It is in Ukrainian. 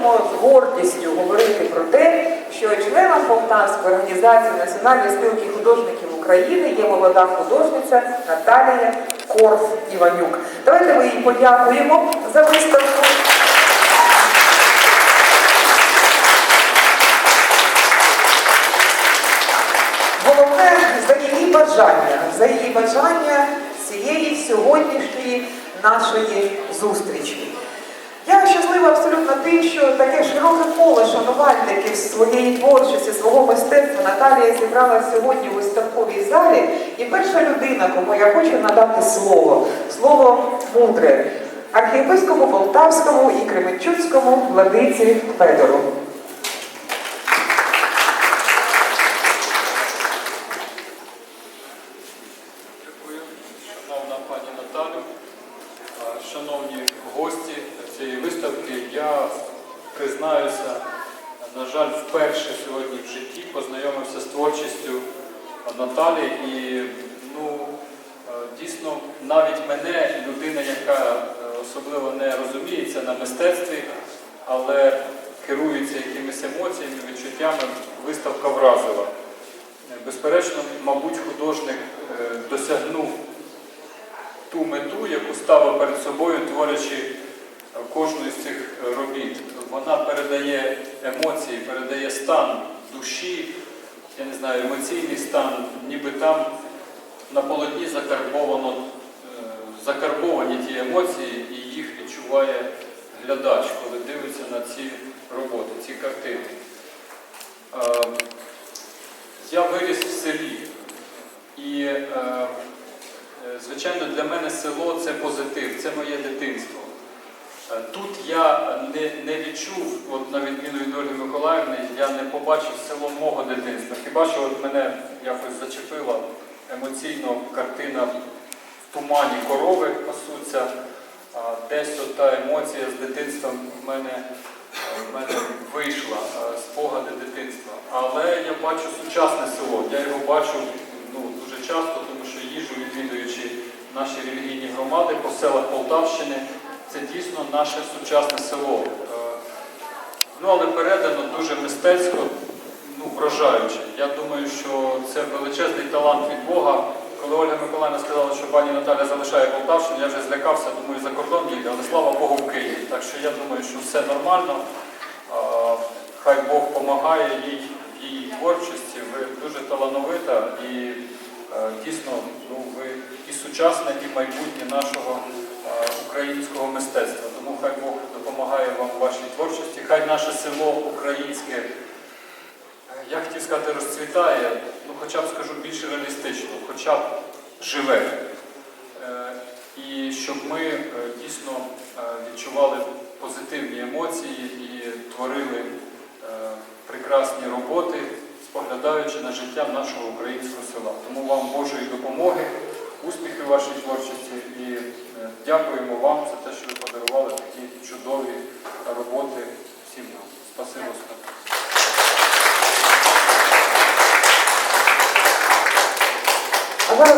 можемо з гордістю говорити про те, що членом Полтавської організації Національної спілки художників України є молода художниця Наталія Корф Іванюк. Давайте ми їй подякуємо за виставку. Головне за її бажання, за її бажання цієї сьогоднішньої нашої зустрічі. Щаслива абсолютно тим, що таке широке коло шанувальників своєї творчості, свого мистецтва Наталія зібрала сьогодні у виставковій залі. І перша людина, кому я хочу надати слово, слово мудре, архієпископу Полтавському і Кременчуцькому владиці Федору. Дякую, шановна пані Наталю, шановні гості цієї виставки. Я признаюся, на жаль, вперше сьогодні в житті познайомився з творчістю Наталі і ну, е, дійсно навіть мене, людина, яка е, особливо не розуміється на мистецтві, але керується якимись емоціями, відчуттями, виставка вразила. Безперечно, мабуть, художник е, досягнув ту мету, яку ставив перед собою, творячи цих е, робіт. Вона передає емоції, передає стан душі, я не знаю, емоційний стан, ніби там на полотні закарбовано, е, закарбовані ті емоції, і їх відчуває глядач, коли дивиться на ці роботи, ці картини. Е, я виріс в селі. І, звичайно, для мене село це позитив, це моє дитинство. Тут я не, не відчув, от на відміну від Ольги Миколаївни, я не побачив село мого дитинства. Хіба що от мене якось зачепила емоційно картина в тумані корови пасуться, десь от та емоція з дитинства в мене, в мене вийшла, е, спогади дитинства. Але я бачу сучасне село. Я його бачу ну, дуже часто, тому що їжу, відвідуючи наші релігійні громади по селах Полтавщини, це дійсно наше сучасне село. Е, Ну, але передано дуже мистецько, ну, вражаюче. Я думаю, що це величезний талант від Бога. Коли Ольга Миколаївна сказала, що пані Наталя залишає Полтавщину, я вже злякався, думаю, за кордон їде, але слава Богу в Києві. Так що я думаю, що все нормально. Хай Бог допомагає їй в її творчості. Ви дуже талановита і дійсно ну, ви і сучасне, і майбутнє нашого е, українського мистецтва. Тому хай Бог допомагає вам в вашій творчості. Хай наше село українське, е, я хотів сказати, розцвітає, ну хоча б скажу більш реалістично, хоча б живе. Е, І щоб ми е, дійсно е, відчували позитивні емоції і творили е, прекрасні роботи, споглядаючи на життя нашого українського села. Тому вам Божої допомоги, успіхи вашій творчості і е, дякуємо вам за те, що ви подарували такі чудові роботи всім нам. Спасибо.